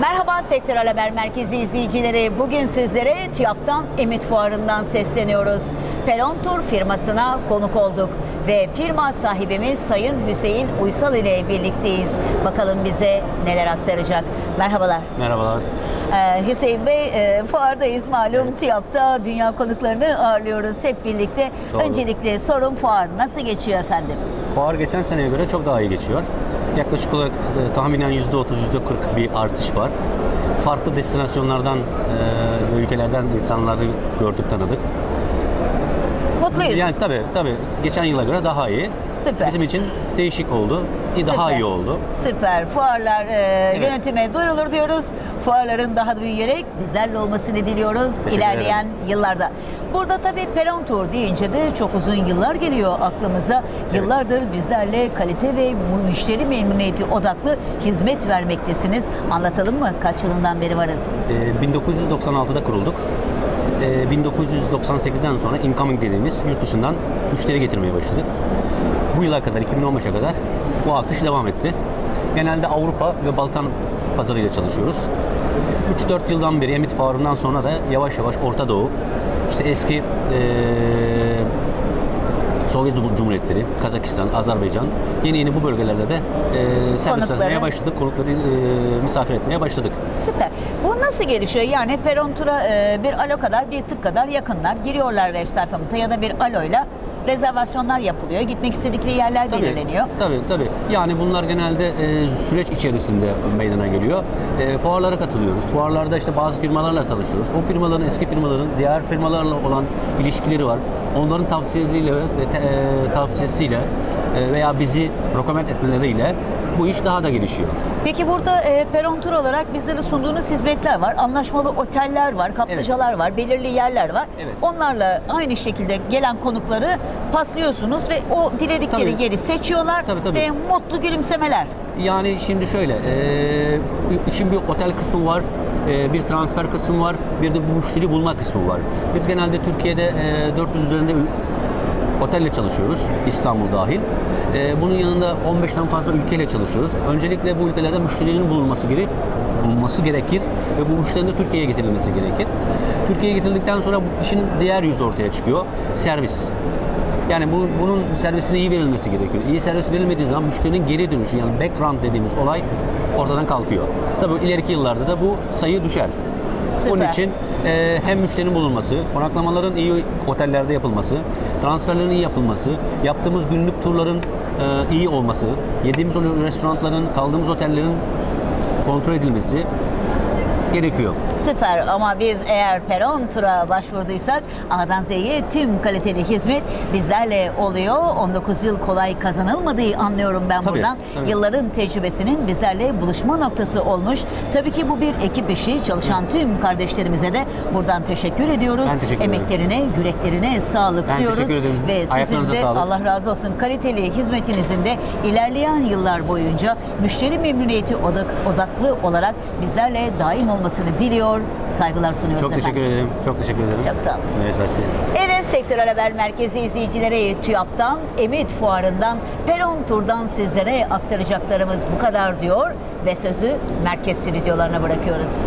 Merhaba Sektörel Haber Merkezi izleyicileri. Bugün sizlere TÜYAP'tan Emit Fuarı'ndan sesleniyoruz. Peron Tur firmasına konuk olduk ve firma sahibimiz Sayın Hüseyin Uysal ile birlikteyiz. Bakalım bize neler aktaracak. Merhabalar. Merhabalar. Ee, Hüseyin Bey, e, fuardayız malum TÜYAP'ta dünya konuklarını ağırlıyoruz hep birlikte. Doğru. Öncelikle sorum fuar nasıl geçiyor efendim? Fuar geçen seneye göre çok daha iyi geçiyor. Yaklaşık olarak e, tahminen %30, %40 bir artış var. Farklı destinasyonlardan e, ülkelerden insanları gördük, tanıdık. Mutluyuz. Yani tabii tabii geçen yıla göre daha iyi. Süper. Bizim için değişik oldu. İyi daha Süper. iyi oldu. Süper. Fuarlar e, yönetime duyurulur diyoruz. Fuarların daha da büyüyerek bizlerle olmasını diliyoruz Teşekkür ilerleyen yıllarda. Burada tabii Peron Tour deyince de çok uzun yıllar geliyor aklımıza. Yıllardır bizlerle kalite ve müşteri memnuniyeti odaklı hizmet vermektesiniz. Anlatalım mı? Kaç yılından beri varız? E, 1996'da kurulduk. E, 1998'den sonra incoming dediğimiz yurt dışından müşteri getirmeye başladık. Bu yıla kadar, 2015'e kadar bu akış devam etti. Genelde Avrupa ve Balkan pazarıyla çalışıyoruz. 3-4 yıldan beri Emit Fuarı'ndan sonra da yavaş yavaş Orta Doğu, işte eski e, Sovyet Cumhuriyetleri, Kazakistan, Azerbaycan yeni yeni bu bölgelerde de e, servis Konukları. vermeye başladık. Konukları e, misafir etmeye başladık. Süper. Bu nasıl gelişiyor? Yani Peron Tur'a e, bir alo kadar, bir tık kadar yakınlar. Giriyorlar web sayfamıza ya da bir aloyla rezervasyonlar yapılıyor. Gitmek istedikleri yerler belirleniyor. Tabii tabii. Yani bunlar genelde e, süreç içerisinde meydana geliyor. E, fuarlara katılıyoruz. Fuarlarda işte bazı firmalarla tanışıyoruz. O firmaların eski firmaların diğer firmalarla olan ilişkileri var. Onların tavsiyesiyle ve e, tavsiyesiyle e, veya bizi recommend etmeleriyle bu iş daha da gelişiyor. Peki burada e, Peron Tur olarak bizlere sunduğunuz hizmetler var. Anlaşmalı oteller var, kaplıcalar var, belirli yerler var. Evet. Onlarla aynı şekilde gelen konukları paslıyorsunuz ve o diledikleri Tabii. yeri seçiyorlar Tabii, tabii. ve mutlu gülümsemeler. Yani şimdi şöyle, e, işin bir otel kısmı var, e, bir transfer kısmı var, bir de bu müşteri bulma kısmı var. Biz genelde Türkiye'de e, 400 üzerinde otelle çalışıyoruz, İstanbul dahil. E, bunun yanında 15'ten fazla ülkeyle çalışıyoruz. Öncelikle bu ülkelerde müşterinin bulunması gerek, bulunması gerekir ve bu müşterinin de Türkiye'ye getirilmesi gerekir. Türkiye'ye getirildikten sonra bu işin diğer yüzü ortaya çıkıyor, servis. Yani bu, bunun servisine iyi verilmesi gerekiyor. İyi servis verilmediği zaman müşterinin geri dönüşü yani background dediğimiz olay ortadan kalkıyor. Tabii ileriki yıllarda da bu sayı düşer. Süper. Bunun için e, hem müşterinin bulunması, konaklamaların iyi otellerde yapılması, transferlerin iyi yapılması, yaptığımız günlük turların e, iyi olması, yediğimiz restoranların, kaldığımız otellerin kontrol edilmesi gerekiyor. Süper ama biz eğer Peron Tur'a başvurduysak A'dan Z'ye tüm kaliteli hizmet bizlerle oluyor. 19 yıl kolay kazanılmadığı anlıyorum ben Tabii, buradan. tabii. Yılların tecrübesinin bizlerle buluşma noktası olmuş. Tabii ki bu bir ekip işi. Çalışan tüm kardeşlerimize de buradan teşekkür ediyoruz. Ben teşekkür ederim. Emeklerine, yüreklerine sağlık Ben diyoruz. Ve sizin de sağlık. Allah razı olsun kaliteli hizmetinizin de ilerleyen yıllar boyunca müşteri memnuniyeti odak, odaklı olarak bizlerle daim olmasını diliyor, saygılar sunuyoruz Çok efendim. teşekkür ederim. Çok teşekkür ederim. Çok sağ olun. Evet. Evet Sektörel Haber Merkezi izleyicilere TÜYAP'tan, Emit Fuarı'ndan, Peron Tur'dan sizlere aktaracaklarımız bu kadar diyor ve sözü merkez stüdyolarına bırakıyoruz.